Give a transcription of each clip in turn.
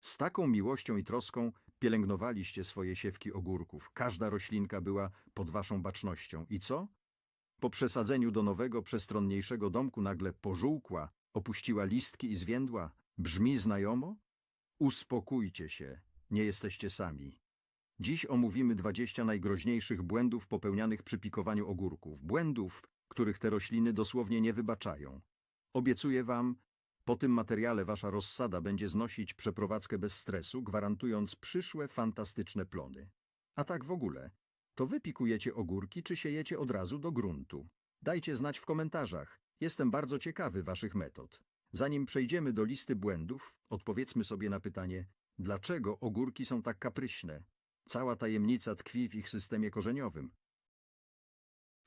Z taką miłością i troską pielęgnowaliście swoje siewki ogórków. Każda roślinka była pod waszą bacznością. I co? Po przesadzeniu do nowego, przestronniejszego domku nagle pożółkła, opuściła listki i zwiędła. Brzmi znajomo? Uspokójcie się, nie jesteście sami. Dziś omówimy 20 najgroźniejszych błędów popełnianych przy pikowaniu ogórków. Błędów, których te rośliny dosłownie nie wybaczają. Obiecuję wam, po tym materiale wasza rozsada będzie znosić przeprowadzkę bez stresu, gwarantując przyszłe fantastyczne plony. A tak w ogóle, to wy pikujecie ogórki, czy siejecie od razu do gruntu? Dajcie znać w komentarzach. Jestem bardzo ciekawy waszych metod. Zanim przejdziemy do listy błędów, odpowiedzmy sobie na pytanie, dlaczego ogórki są tak kapryśne? Cała tajemnica tkwi w ich systemie korzeniowym.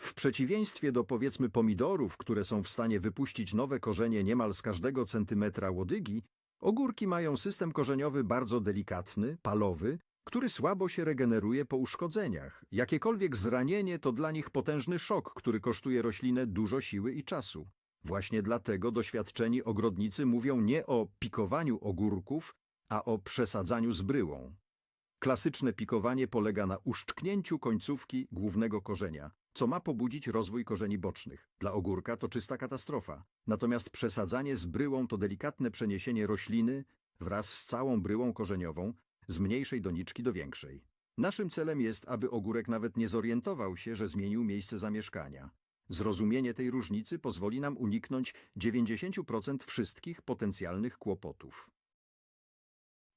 W przeciwieństwie do powiedzmy pomidorów, które są w stanie wypuścić nowe korzenie niemal z każdego centymetra łodygi, ogórki mają system korzeniowy bardzo delikatny, palowy, który słabo się regeneruje po uszkodzeniach. Jakiekolwiek zranienie to dla nich potężny szok, który kosztuje roślinę dużo siły i czasu. Właśnie dlatego doświadczeni ogrodnicy mówią nie o pikowaniu ogórków, a o przesadzaniu z bryłą. Klasyczne pikowanie polega na uszczknięciu końcówki głównego korzenia, co ma pobudzić rozwój korzeni bocznych. Dla ogórka to czysta katastrofa. Natomiast przesadzanie z bryłą to delikatne przeniesienie rośliny wraz z całą bryłą korzeniową z mniejszej doniczki do większej. Naszym celem jest, aby ogórek nawet nie zorientował się, że zmienił miejsce zamieszkania. Zrozumienie tej różnicy pozwoli nam uniknąć 90% wszystkich potencjalnych kłopotów.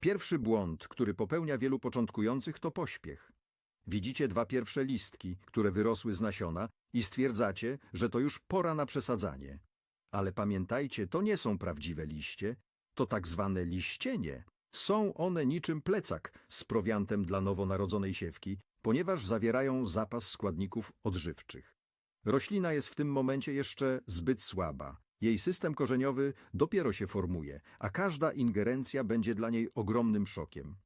Pierwszy błąd, który popełnia wielu początkujących, to pośpiech. Widzicie dwa pierwsze listki, które wyrosły z nasiona i stwierdzacie, że to już pora na przesadzanie. Ale pamiętajcie, to nie są prawdziwe liście, to tak zwane liścienie. Są one niczym plecak z prowiantem dla nowonarodzonej siewki, ponieważ zawierają zapas składników odżywczych. Roślina jest w tym momencie jeszcze zbyt słaba. Jej system korzeniowy dopiero się formuje, a każda ingerencja będzie dla niej ogromnym szokiem.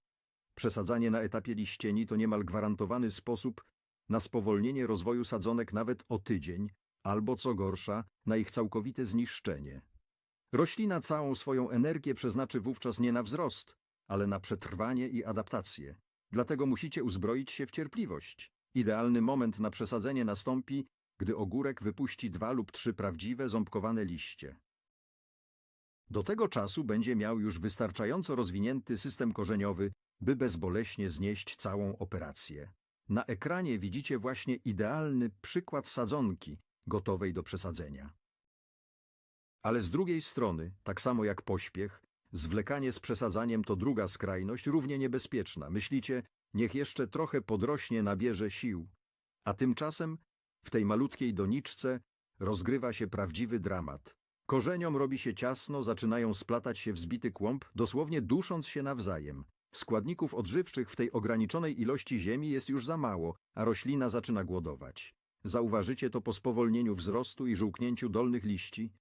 Przesadzanie na etapie liścieni to niemal gwarantowany sposób na spowolnienie rozwoju sadzonek nawet o tydzień, albo co gorsza, na ich całkowite zniszczenie. Roślina całą swoją energię przeznaczy wówczas nie na wzrost, ale na przetrwanie i adaptację. Dlatego musicie uzbroić się w cierpliwość. Idealny moment na przesadzenie nastąpi, gdy ogórek wypuści dwa lub trzy prawdziwe, ząbkowane liście. Do tego czasu będzie miał już wystarczająco rozwinięty system korzeniowy, by bezboleśnie znieść całą operację. Na ekranie widzicie właśnie idealny przykład sadzonki gotowej do przesadzenia. Ale z drugiej strony, tak samo jak pośpiech, zwlekanie z przesadzaniem to druga skrajność, równie niebezpieczna. Myślicie, niech jeszcze trochę podrośnie, nabierze sił. A tymczasem w tej malutkiej doniczce rozgrywa się prawdziwy dramat. Korzeniom robi się ciasno, zaczynają splatać się w zbity kłąb, dosłownie dusząc się nawzajem. Składników odżywczych w tej ograniczonej ilości ziemi jest już za mało, a roślina zaczyna głodować. Zauważycie to po spowolnieniu wzrostu i żółknięciu dolnych liści.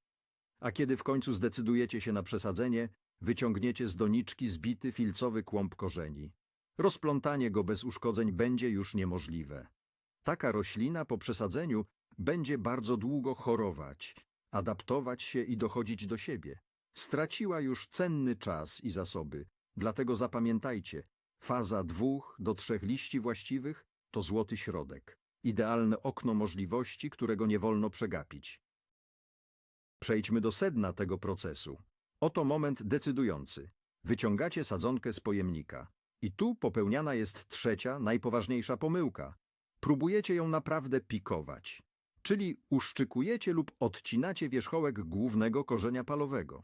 A kiedy w końcu zdecydujecie się na przesadzenie, wyciągniecie z doniczki zbity filcowy kłąb korzeni. Rozplątanie go bez uszkodzeń będzie już niemożliwe. Taka roślina po przesadzeniu będzie bardzo długo chorować, adaptować się i dochodzić do siebie. Straciła już cenny czas i zasoby, dlatego zapamiętajcie, faza dwóch do trzech liści właściwych to złoty środek, idealne okno możliwości, którego nie wolno przegapić. Przejdźmy do sedna tego procesu. Oto moment decydujący. Wyciągacie sadzonkę z pojemnika. I tu popełniana jest trzecia, najpoważniejsza pomyłka. Próbujecie ją naprawdę pikować, czyli uszczykujecie lub odcinacie wierzchołek głównego korzenia palowego.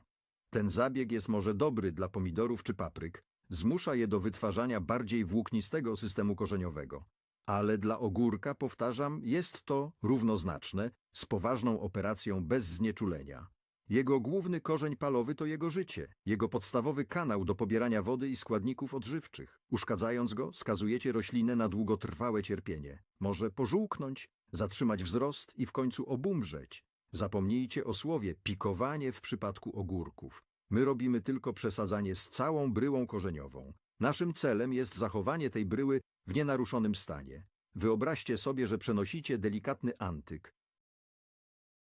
Ten zabieg jest może dobry dla pomidorów czy papryk, zmusza je do wytwarzania bardziej włóknistego systemu korzeniowego. Ale dla ogórka, powtarzam, jest to równoznaczne z poważną operacją bez znieczulenia. Jego główny korzeń palowy to jego życie, jego podstawowy kanał do pobierania wody i składników odżywczych. Uszkadzając go, skazujecie roślinę na długotrwałe cierpienie. Może pożółknąć, zatrzymać wzrost i w końcu obumrzeć. Zapomnijcie o słowie pikowanie w przypadku ogórków. My robimy tylko przesadzanie z całą bryłą korzeniową. Naszym celem jest zachowanie tej bryły w nienaruszonym stanie. Wyobraźcie sobie, że przenosicie delikatny antyk,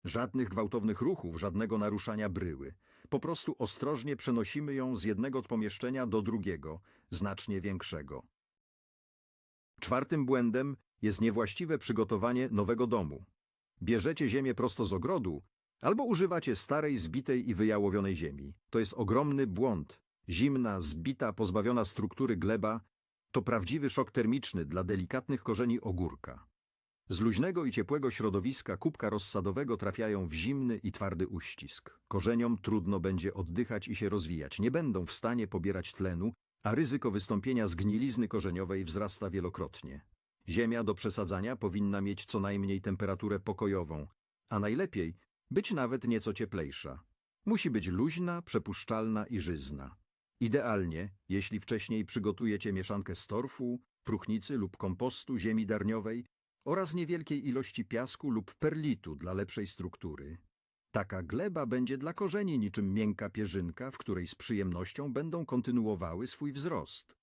Żadnych gwałtownych ruchów, żadnego naruszania bryły. Po prostu ostrożnie przenosimy ją z jednego pomieszczenia do drugiego, znacznie większego. Czwartym błędem jest niewłaściwe przygotowanie nowego domu. Bierzecie ziemię prosto z ogrodu, albo używacie starej, zbitej i wyjałowionej ziemi. To jest ogromny błąd. Zimna, zbita, pozbawiona struktury gleba to prawdziwy szok termiczny dla delikatnych korzeni ogórka. Z luźnego i ciepłego środowiska kubka rozsadowego trafiają w zimny i twardy uścisk. Korzeniom trudno będzie oddychać i się rozwijać. Nie będą w stanie pobierać tlenu, a ryzyko wystąpienia zgnilizny korzeniowej wzrasta wielokrotnie. Ziemia do przesadzania powinna mieć co najmniej temperaturę pokojową, a najlepiej być nawet nieco cieplejsza. Musi być luźna, przepuszczalna i żyzna. Idealnie, jeśli wcześniej przygotujecie mieszankę z torfu, próchnicy lub kompostu ziemi darniowej oraz niewielkiej ilości piasku lub perlitu dla lepszej struktury. Taka gleba będzie dla korzeni niczym miękka pierzynka, w której z przyjemnością będą kontynuowały swój wzrost.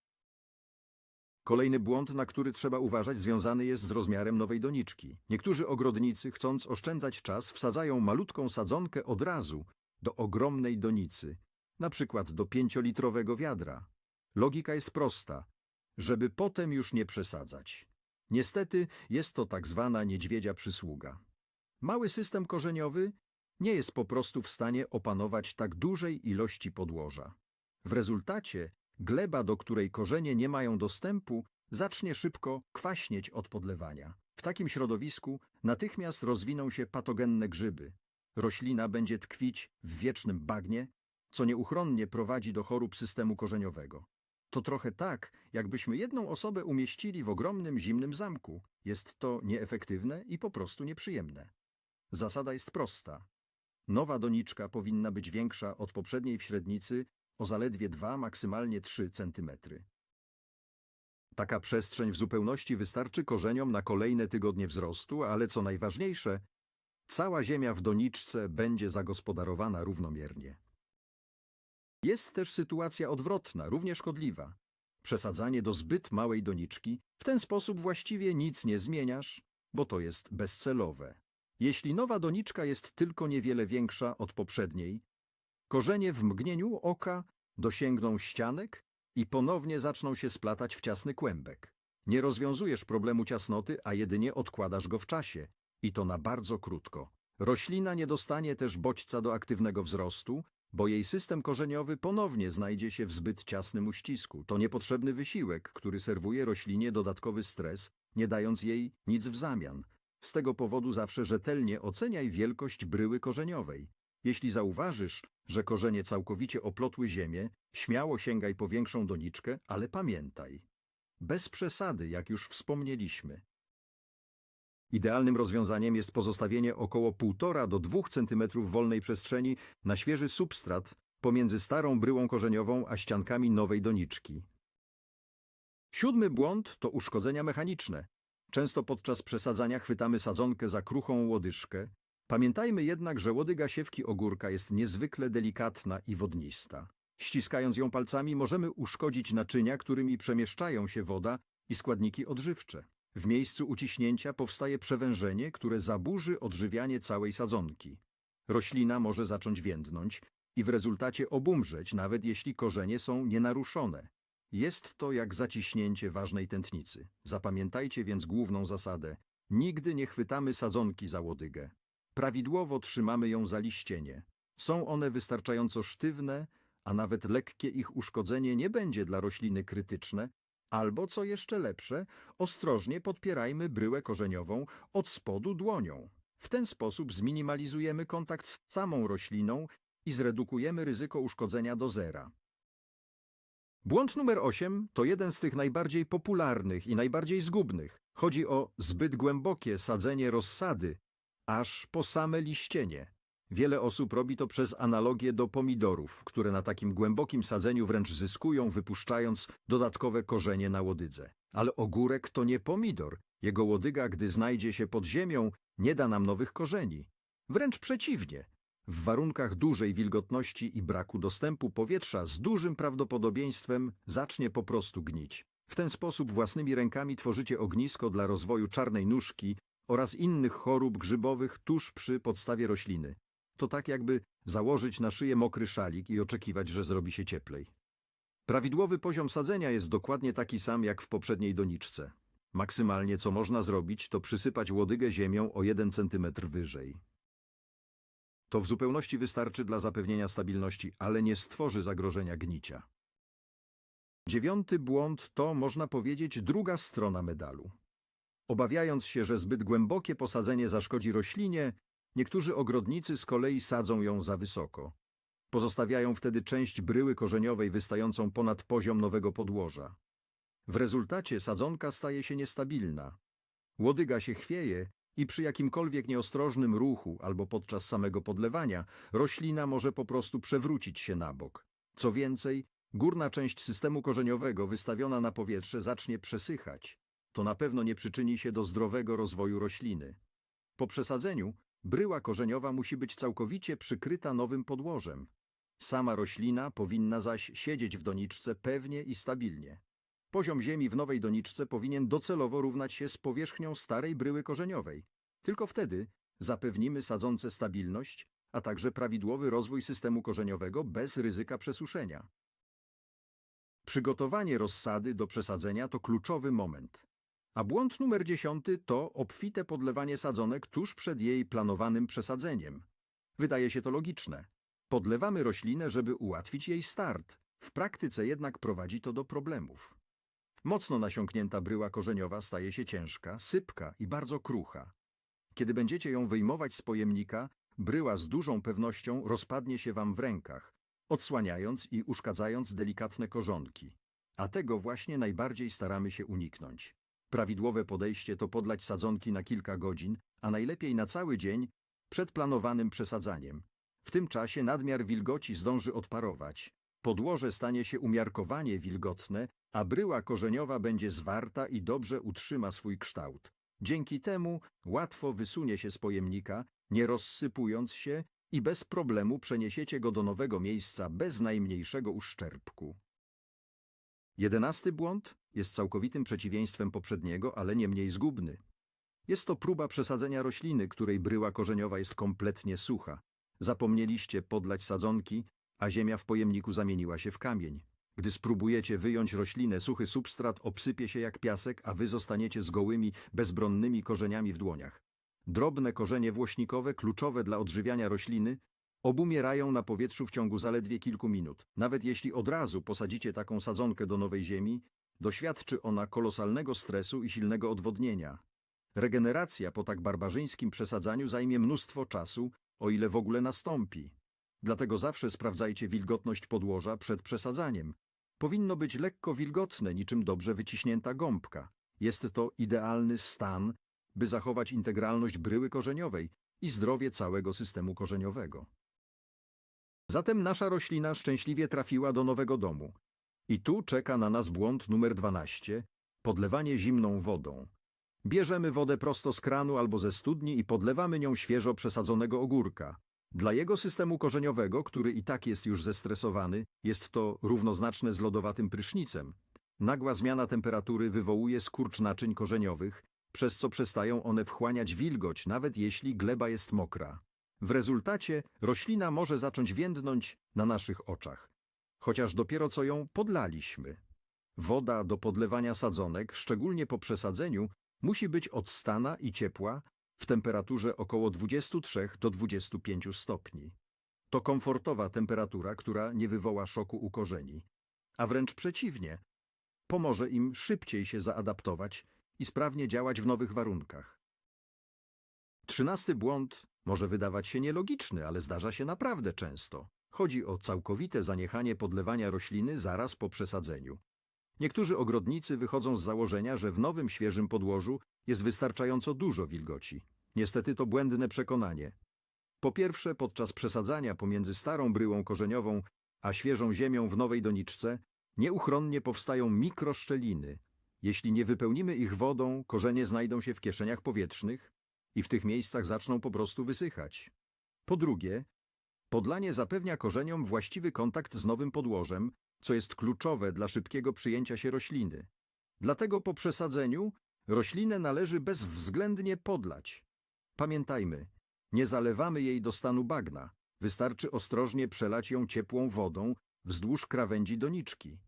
Kolejny błąd, na który trzeba uważać, związany jest z rozmiarem nowej doniczki. Niektórzy ogrodnicy, chcąc oszczędzać czas, wsadzają malutką sadzonkę od razu do ogromnej donicy, na przykład do pięciolitrowego wiadra. Logika jest prosta, żeby potem już nie przesadzać. Niestety jest to tak zwana niedźwiedzia przysługa. Mały system korzeniowy nie jest po prostu w stanie opanować tak dużej ilości podłoża. W rezultacie gleba, do której korzenie nie mają dostępu, zacznie szybko kwaśnieć od podlewania. W takim środowisku natychmiast rozwiną się patogenne grzyby. Roślina będzie tkwić w wiecznym bagnie, co nieuchronnie prowadzi do chorób systemu korzeniowego. To trochę tak, jakbyśmy jedną osobę umieścili w ogromnym zimnym zamku. Jest to nieefektywne i po prostu nieprzyjemne. Zasada jest prosta. Nowa doniczka powinna być większa od poprzedniej w średnicy o zaledwie 2, maksymalnie 3 cm. Taka przestrzeń w zupełności wystarczy korzeniom na kolejne tygodnie wzrostu, ale co najważniejsze, cała ziemia w doniczce będzie zagospodarowana równomiernie. Jest też sytuacja odwrotna, równie szkodliwa. Przesadzanie do zbyt małej doniczki, w ten sposób właściwie nic nie zmieniasz, bo to jest bezcelowe. Jeśli nowa doniczka jest tylko niewiele większa od poprzedniej, korzenie w mgnieniu oka dosięgną ścianek i ponownie zaczną się splatać w ciasny kłębek. Nie rozwiązujesz problemu ciasnoty, a jedynie odkładasz go w czasie i to na bardzo krótko. Roślina nie dostanie też bodźca do aktywnego wzrostu, bo jej system korzeniowy ponownie znajdzie się w zbyt ciasnym uścisku. To niepotrzebny wysiłek, który serwuje roślinie dodatkowy stres, nie dając jej nic w zamian. Z tego powodu zawsze rzetelnie oceniaj wielkość bryły korzeniowej. Jeśli zauważysz, że korzenie całkowicie oplotły ziemię, śmiało sięgaj po większą doniczkę, ale pamiętaj. Bez przesady, jak już wspomnieliśmy. Idealnym rozwiązaniem jest pozostawienie około 1,5 do 2 cm wolnej przestrzeni na świeży substrat pomiędzy starą bryłą korzeniową a ściankami nowej doniczki. Siódmy błąd to uszkodzenia mechaniczne. Często podczas przesadzania chwytamy sadzonkę za kruchą łodyżkę. Pamiętajmy jednak, że łodyga siewki ogórka jest niezwykle delikatna i wodnista. Ściskając ją palcami możemy uszkodzić naczynia, którymi przemieszczają się woda i składniki odżywcze. W miejscu uciśnięcia powstaje przewężenie, które zaburzy odżywianie całej sadzonki. Roślina może zacząć więdnąć i w rezultacie obumrzeć, nawet jeśli korzenie są nienaruszone. Jest to jak zaciśnięcie ważnej tętnicy. Zapamiętajcie więc główną zasadę. Nigdy nie chwytamy sadzonki za łodygę. Prawidłowo trzymamy ją za liścienie. Są one wystarczająco sztywne, a nawet lekkie ich uszkodzenie nie będzie dla rośliny krytyczne, Albo, co jeszcze lepsze, ostrożnie podpierajmy bryłę korzeniową od spodu dłonią. W ten sposób zminimalizujemy kontakt z samą rośliną i zredukujemy ryzyko uszkodzenia do zera. Błąd numer 8 to jeden z tych najbardziej popularnych i najbardziej zgubnych. Chodzi o zbyt głębokie sadzenie rozsady, aż po same liścienie. Wiele osób robi to przez analogię do pomidorów, które na takim głębokim sadzeniu wręcz zyskują, wypuszczając dodatkowe korzenie na łodydze. Ale ogórek to nie pomidor. Jego łodyga, gdy znajdzie się pod ziemią, nie da nam nowych korzeni. Wręcz przeciwnie. W warunkach dużej wilgotności i braku dostępu powietrza z dużym prawdopodobieństwem zacznie po prostu gnić. W ten sposób własnymi rękami tworzycie ognisko dla rozwoju czarnej nóżki oraz innych chorób grzybowych tuż przy podstawie rośliny. To tak jakby założyć na szyję mokry szalik i oczekiwać, że zrobi się cieplej. Prawidłowy poziom sadzenia jest dokładnie taki sam jak w poprzedniej doniczce. Maksymalnie co można zrobić, to przysypać łodygę ziemią o 1 cm wyżej. To w zupełności wystarczy dla zapewnienia stabilności, ale nie stworzy zagrożenia gnicia. Dziewiąty błąd to, można powiedzieć, druga strona medalu. Obawiając się, że zbyt głębokie posadzenie zaszkodzi roślinie, niektórzy ogrodnicy z kolei sadzą ją za wysoko. Pozostawiają wtedy część bryły korzeniowej wystającą ponad poziom nowego podłoża. W rezultacie sadzonka staje się niestabilna. Łodyga się chwieje i przy jakimkolwiek nieostrożnym ruchu albo podczas samego podlewania roślina może po prostu przewrócić się na bok. Co więcej, górna część systemu korzeniowego wystawiona na powietrze zacznie przesychać. To na pewno nie przyczyni się do zdrowego rozwoju rośliny. Po przesadzeniu bryła korzeniowa musi być całkowicie przykryta nowym podłożem. Sama roślina powinna zaś siedzieć w doniczce pewnie i stabilnie. Poziom ziemi w nowej doniczce powinien docelowo równać się z powierzchnią starej bryły korzeniowej. Tylko wtedy zapewnimy sadzące stabilność, a także prawidłowy rozwój systemu korzeniowego bez ryzyka przesuszenia. Przygotowanie rozsady do przesadzenia to kluczowy moment. A błąd numer dziesiąty to obfite podlewanie sadzonek tuż przed jej planowanym przesadzeniem. Wydaje się to logiczne. Podlewamy roślinę, żeby ułatwić jej start. W praktyce jednak prowadzi to do problemów. Mocno nasiąknięta bryła korzeniowa staje się ciężka, sypka i bardzo krucha. Kiedy będziecie ją wyjmować z pojemnika, bryła z dużą pewnością rozpadnie się wam w rękach, odsłaniając i uszkadzając delikatne korzonki. A tego właśnie najbardziej staramy się uniknąć. Prawidłowe podejście to podlać sadzonki na kilka godzin, a najlepiej na cały dzień przed planowanym przesadzaniem. W tym czasie nadmiar wilgoci zdąży odparować. Podłoże stanie się umiarkowanie wilgotne, a bryła korzeniowa będzie zwarta i dobrze utrzyma swój kształt. Dzięki temu łatwo wysunie się z pojemnika, nie rozsypując się i bez problemu przeniesiecie go do nowego miejsca bez najmniejszego uszczerbku. Jedenasty błąd jest całkowitym przeciwieństwem poprzedniego, ale nie mniej zgubny. Jest to próba przesadzenia rośliny, której bryła korzeniowa jest kompletnie sucha. Zapomnieliście podlać sadzonki, a ziemia w pojemniku zamieniła się w kamień. Gdy spróbujecie wyjąć roślinę, suchy substrat obsypie się jak piasek, a wy zostaniecie z gołymi, bezbronnymi korzeniami w dłoniach. Drobne korzenie włośnikowe, kluczowe dla odżywiania rośliny, obumierają na powietrzu w ciągu zaledwie kilku minut. Nawet jeśli od razu posadzicie taką sadzonkę do nowej ziemi, doświadczy ona kolosalnego stresu i silnego odwodnienia. Regeneracja po tak barbarzyńskim przesadzaniu zajmie mnóstwo czasu, o ile w ogóle nastąpi. Dlatego zawsze sprawdzajcie wilgotność podłoża przed przesadzaniem. Powinno być lekko wilgotne, niczym dobrze wyciśnięta gąbka. Jest to idealny stan, by zachować integralność bryły korzeniowej i zdrowie całego systemu korzeniowego. Zatem nasza roślina szczęśliwie trafiła do nowego domu. I tu czeka na nas błąd numer 12 podlewanie zimną wodą. Bierzemy wodę prosto z kranu albo ze studni i podlewamy nią świeżo przesadzonego ogórka. Dla jego systemu korzeniowego, który i tak jest już zestresowany, jest to równoznaczne z lodowatym prysznicem. Nagła zmiana temperatury wywołuje skurcz naczyń korzeniowych, przez co przestają one wchłaniać wilgoć, nawet jeśli gleba jest mokra. W rezultacie roślina może zacząć więdnąć na naszych oczach, chociaż dopiero co ją podlaliśmy. Woda do podlewania sadzonek, szczególnie po przesadzeniu, musi być odstana i ciepła w temperaturze około 23 do 25 stopni. To komfortowa temperatura, która nie wywoła szoku u korzeni, a wręcz przeciwnie, pomoże im szybciej się zaadaptować i sprawnie działać w nowych warunkach. Trzynasty błąd może wydawać się nielogiczny, ale zdarza się naprawdę często. Chodzi o całkowite zaniechanie podlewania rośliny zaraz po przesadzeniu. Niektórzy ogrodnicy wychodzą z założenia, że w nowym, świeżym podłożu jest wystarczająco dużo wilgoci. Niestety to błędne przekonanie. Po pierwsze, podczas przesadzania pomiędzy starą bryłą korzeniową a świeżą ziemią w nowej doniczce nieuchronnie powstają mikroszczeliny. Jeśli nie wypełnimy ich wodą, korzenie znajdą się w kieszeniach powietrznych i w tych miejscach zaczną po prostu wysychać. Po drugie, podlanie zapewnia korzeniom właściwy kontakt z nowym podłożem, co jest kluczowe dla szybkiego przyjęcia się rośliny. Dlatego po przesadzeniu roślinę należy bezwzględnie podlać. Pamiętajmy, nie zalewamy jej do stanu bagna. Wystarczy ostrożnie przelać ją ciepłą wodą wzdłuż krawędzi doniczki.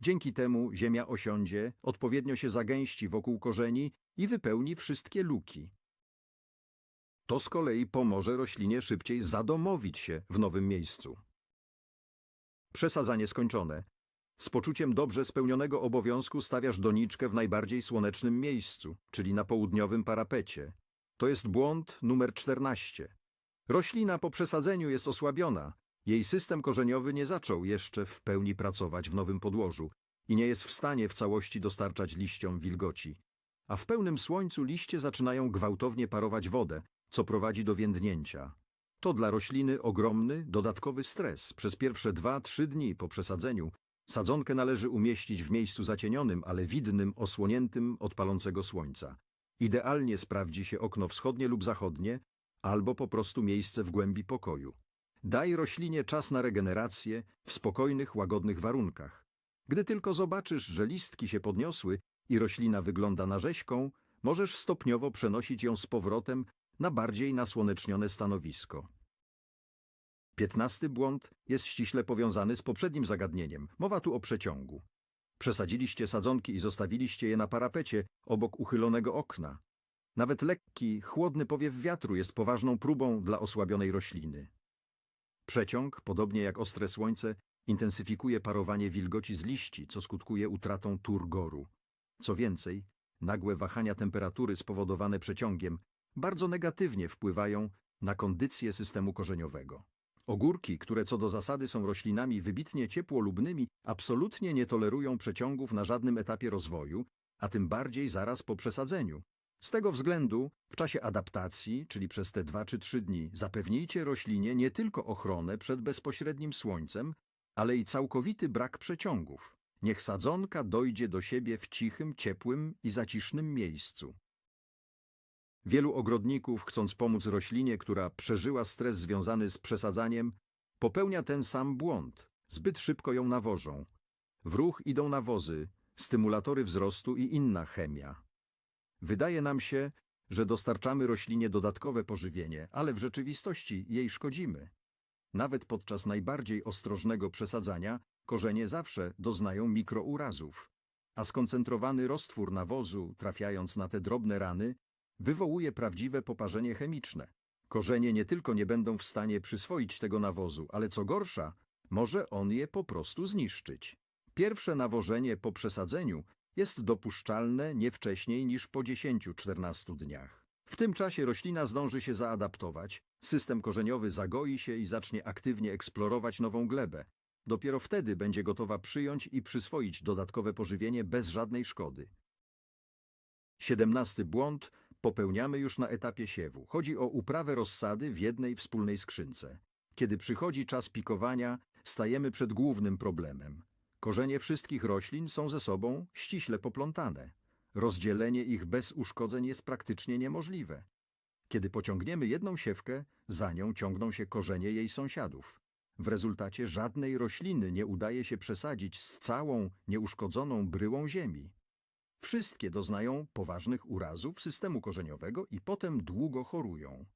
Dzięki temu ziemia osiądzie, odpowiednio się zagęści wokół korzeni i wypełni wszystkie luki. To z kolei pomoże roślinie szybciej zadomowić się w nowym miejscu. Przesadzanie skończone. Z poczuciem dobrze spełnionego obowiązku stawiasz doniczkę w najbardziej słonecznym miejscu, czyli na południowym parapecie. To jest błąd numer 14. Roślina po przesadzeniu jest osłabiona. Jej system korzeniowy nie zaczął jeszcze w pełni pracować w nowym podłożu i nie jest w stanie w całości dostarczać liściom wilgoci. A w pełnym słońcu liście zaczynają gwałtownie parować wodę, co prowadzi do więdnięcia. To dla rośliny ogromny, dodatkowy stres. Przez pierwsze 2-3 dni po przesadzeniu sadzonkę należy umieścić w miejscu zacienionym, ale widnym, osłoniętym od palącego słońca. Idealnie sprawdzi się okno wschodnie lub zachodnie, albo po prostu miejsce w głębi pokoju. Daj roślinie czas na regenerację w spokojnych, łagodnych warunkach. Gdy tylko zobaczysz, że listki się podniosły i roślina wygląda na rzeźką, możesz stopniowo przenosić ją z powrotem na bardziej nasłonecznione stanowisko. Piętnasty błąd jest ściśle powiązany z poprzednim zagadnieniem. Mowa tu o przeciągu. Przesadziliście sadzonki i zostawiliście je na parapecie obok uchylonego okna. Nawet lekki, chłodny powiew wiatru jest poważną próbą dla osłabionej rośliny. Przeciąg, podobnie jak ostre słońce, intensyfikuje parowanie wilgoci z liści, co skutkuje utratą turgoru. Co więcej, nagłe wahania temperatury spowodowane przeciągiem bardzo negatywnie wpływają na kondycję systemu korzeniowego. Ogórki, które co do zasady są roślinami wybitnie ciepłolubnymi, absolutnie nie tolerują przeciągów na żadnym etapie rozwoju, a tym bardziej zaraz po przesadzeniu. Z tego względu w czasie adaptacji, czyli przez te dwa czy trzy dni, zapewnijcie roślinie nie tylko ochronę przed bezpośrednim słońcem, ale i całkowity brak przeciągów. Niech sadzonka dojdzie do siebie w cichym, ciepłym i zacisznym miejscu. Wielu ogrodników, chcąc pomóc roślinie, która przeżyła stres związany z przesadzaniem, popełnia ten sam błąd. Zbyt szybko ją nawożą. W ruch idą nawozy, stymulatory wzrostu i inna chemia. Wydaje nam się, że dostarczamy roślinie dodatkowe pożywienie, ale w rzeczywistości jej szkodzimy. Nawet podczas najbardziej ostrożnego przesadzania korzenie zawsze doznają mikrourazów, a skoncentrowany roztwór nawozu, trafiając na te drobne rany, wywołuje prawdziwe poparzenie chemiczne. Korzenie nie tylko nie będą w stanie przyswoić tego nawozu, ale co gorsza, może on je po prostu zniszczyć. Pierwsze nawożenie po przesadzeniu jest dopuszczalne nie wcześniej niż po 10-14 dniach. W tym czasie roślina zdąży się zaadaptować, system korzeniowy zagoi się i zacznie aktywnie eksplorować nową glebę. Dopiero wtedy będzie gotowa przyjąć i przyswoić dodatkowe pożywienie bez żadnej szkody. Siedemnasty błąd popełniamy już na etapie siewu. Chodzi o uprawę rozsady w jednej wspólnej skrzynce. Kiedy przychodzi czas pikowania, stajemy przed głównym problemem. Korzenie wszystkich roślin są ze sobą ściśle poplątane. Rozdzielenie ich bez uszkodzeń jest praktycznie niemożliwe. Kiedy pociągniemy jedną siewkę, za nią ciągną się korzenie jej sąsiadów. W rezultacie żadnej rośliny nie udaje się przesadzić z całą nieuszkodzoną bryłą ziemi. Wszystkie doznają poważnych urazów systemu korzeniowego i potem długo chorują.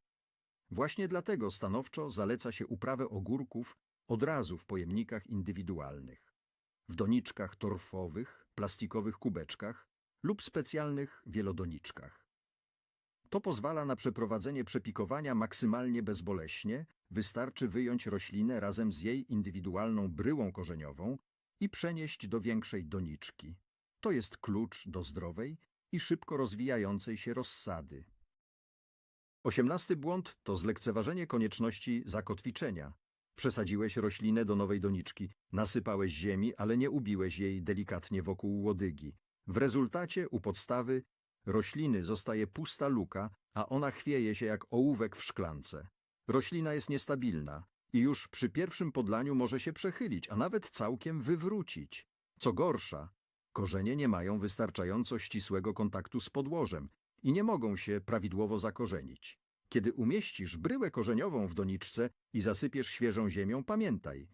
Właśnie dlatego stanowczo zaleca się uprawę ogórków od razu w pojemnikach indywidualnych. W doniczkach torfowych, plastikowych kubeczkach lub specjalnych wielodoniczkach. To pozwala na przeprowadzenie przepikowania maksymalnie bezboleśnie, wystarczy wyjąć roślinę razem z jej indywidualną bryłą korzeniową i przenieść do większej doniczki. To jest klucz do zdrowej i szybko rozwijającej się rozsady. Osiemnasty błąd to zlekceważenie konieczności zakotwiczenia. Przesadziłeś roślinę do nowej doniczki, nasypałeś ziemi, ale nie ubiłeś jej delikatnie wokół łodygi. W rezultacie u podstawy rośliny zostaje pusta luka, a ona chwieje się jak ołówek w szklance. Roślina jest niestabilna i już przy pierwszym podlaniu może się przechylić, a nawet całkiem wywrócić. Co gorsza, korzenie nie mają wystarczająco ścisłego kontaktu z podłożem i nie mogą się prawidłowo zakorzenić. Kiedy umieścisz bryłę korzeniową w doniczce i zasypiesz świeżą ziemią, pamiętaj,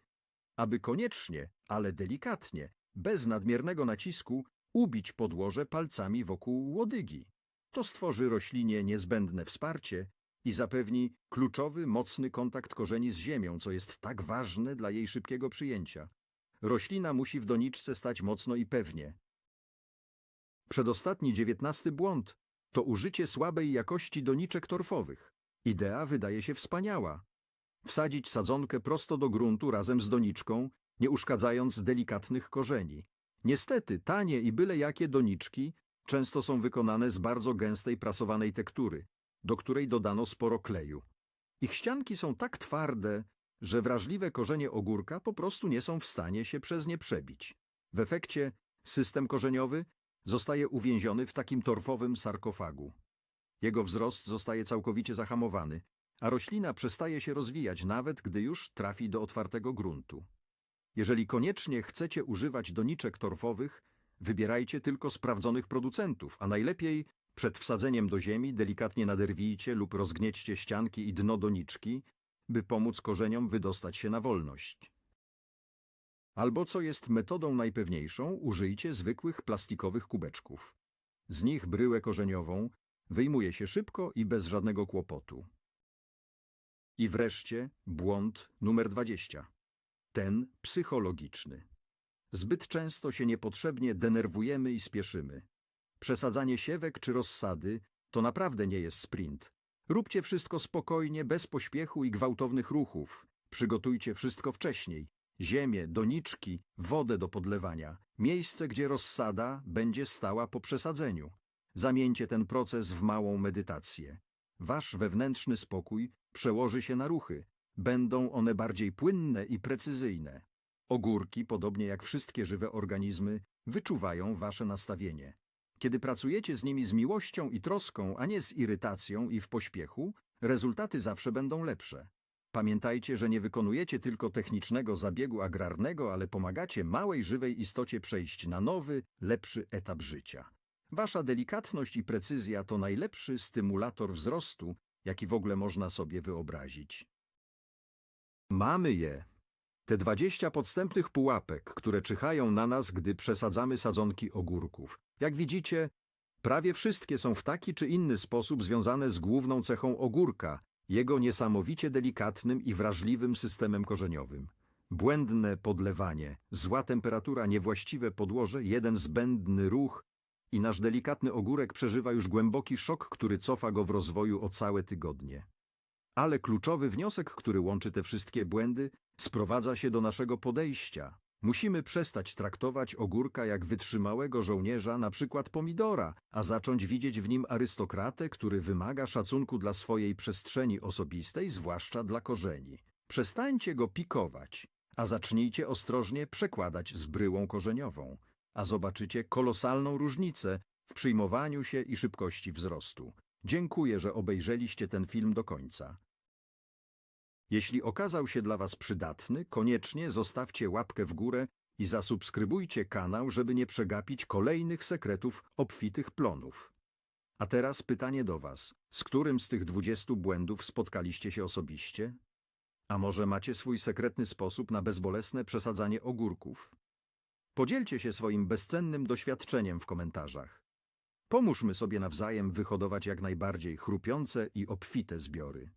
aby koniecznie, ale delikatnie, bez nadmiernego nacisku, ubić podłoże palcami wokół łodygi. To stworzy roślinie niezbędne wsparcie i zapewni kluczowy, mocny kontakt korzeni z ziemią, co jest tak ważne dla jej szybkiego przyjęcia. Roślina musi w doniczce stać mocno i pewnie. Przedostatni dziewiętnasty błąd to użycie słabej jakości doniczek torfowych. Idea wydaje się wspaniała. Wsadzić sadzonkę prosto do gruntu razem z doniczką, nie uszkadzając delikatnych korzeni. Niestety, tanie i byle jakie doniczki często są wykonane z bardzo gęstej prasowanej tektury, do której dodano sporo kleju. Ich ścianki są tak twarde, że wrażliwe korzenie ogórka po prostu nie są w stanie się przez nie przebić. W efekcie system korzeniowy zostaje uwięziony w takim torfowym sarkofagu. Jego wzrost zostaje całkowicie zahamowany, a roślina przestaje się rozwijać nawet gdy już trafi do otwartego gruntu. Jeżeli koniecznie chcecie używać doniczek torfowych, wybierajcie tylko sprawdzonych producentów, a najlepiej przed wsadzeniem do ziemi delikatnie naderwijcie lub rozgniećcie ścianki i dno doniczki, by pomóc korzeniom wydostać się na wolność. Albo, co jest metodą najpewniejszą, użyjcie zwykłych plastikowych kubeczków. Z nich bryłę korzeniową wyjmuje się szybko i bez żadnego kłopotu. I wreszcie błąd numer 20. Ten psychologiczny. Zbyt często się niepotrzebnie denerwujemy i spieszymy. Przesadzanie siewek czy rozsady to naprawdę nie jest sprint. Róbcie wszystko spokojnie, bez pośpiechu i gwałtownych ruchów. Przygotujcie wszystko wcześniej. Ziemię, doniczki, wodę do podlewania, miejsce, gdzie rozsada będzie stała po przesadzeniu. Zamieńcie ten proces w małą medytację. Wasz wewnętrzny spokój przełoży się na ruchy. Będą one bardziej płynne i precyzyjne. Ogórki, podobnie jak wszystkie żywe organizmy, wyczuwają wasze nastawienie. Kiedy pracujecie z nimi z miłością i troską, a nie z irytacją i w pośpiechu, rezultaty zawsze będą lepsze. Pamiętajcie, że nie wykonujecie tylko technicznego zabiegu agrarnego, ale pomagacie małej żywej istocie przejść na nowy, lepszy etap życia. Wasza delikatność i precyzja to najlepszy stymulator wzrostu, jaki w ogóle można sobie wyobrazić. Mamy je. Te dwadzieścia podstępnych pułapek, które czyhają na nas, gdy przesadzamy sadzonki ogórków. Jak widzicie, prawie wszystkie są w taki czy inny sposób związane z główną cechą ogórka, jego niesamowicie delikatnym i wrażliwym systemem korzeniowym. Błędne podlewanie, zła temperatura, niewłaściwe podłoże, jeden zbędny ruch i nasz delikatny ogórek przeżywa już głęboki szok, który cofa go w rozwoju o całe tygodnie. Ale kluczowy wniosek, który łączy te wszystkie błędy, sprowadza się do naszego podejścia. Musimy przestać traktować ogórka jak wytrzymałego żołnierza, na przykład pomidora, a zacząć widzieć w nim arystokratę, który wymaga szacunku dla swojej przestrzeni osobistej, zwłaszcza dla korzeni. Przestańcie go pikować, a zacznijcie ostrożnie przekładać z bryłą korzeniową, a zobaczycie kolosalną różnicę w przyjmowaniu się i szybkości wzrostu. Dziękuję, że obejrzeliście ten film do końca. Jeśli okazał się dla Was przydatny, koniecznie zostawcie łapkę w górę i zasubskrybujcie kanał, żeby nie przegapić kolejnych sekretów obfitych plonów. A teraz pytanie do Was. Z którym z tych 20 błędów spotkaliście się osobiście? A może macie swój sekretny sposób na bezbolesne przesadzanie ogórków? Podzielcie się swoim bezcennym doświadczeniem w komentarzach. Pomóżmy sobie nawzajem wyhodować jak najbardziej chrupiące i obfite zbiory.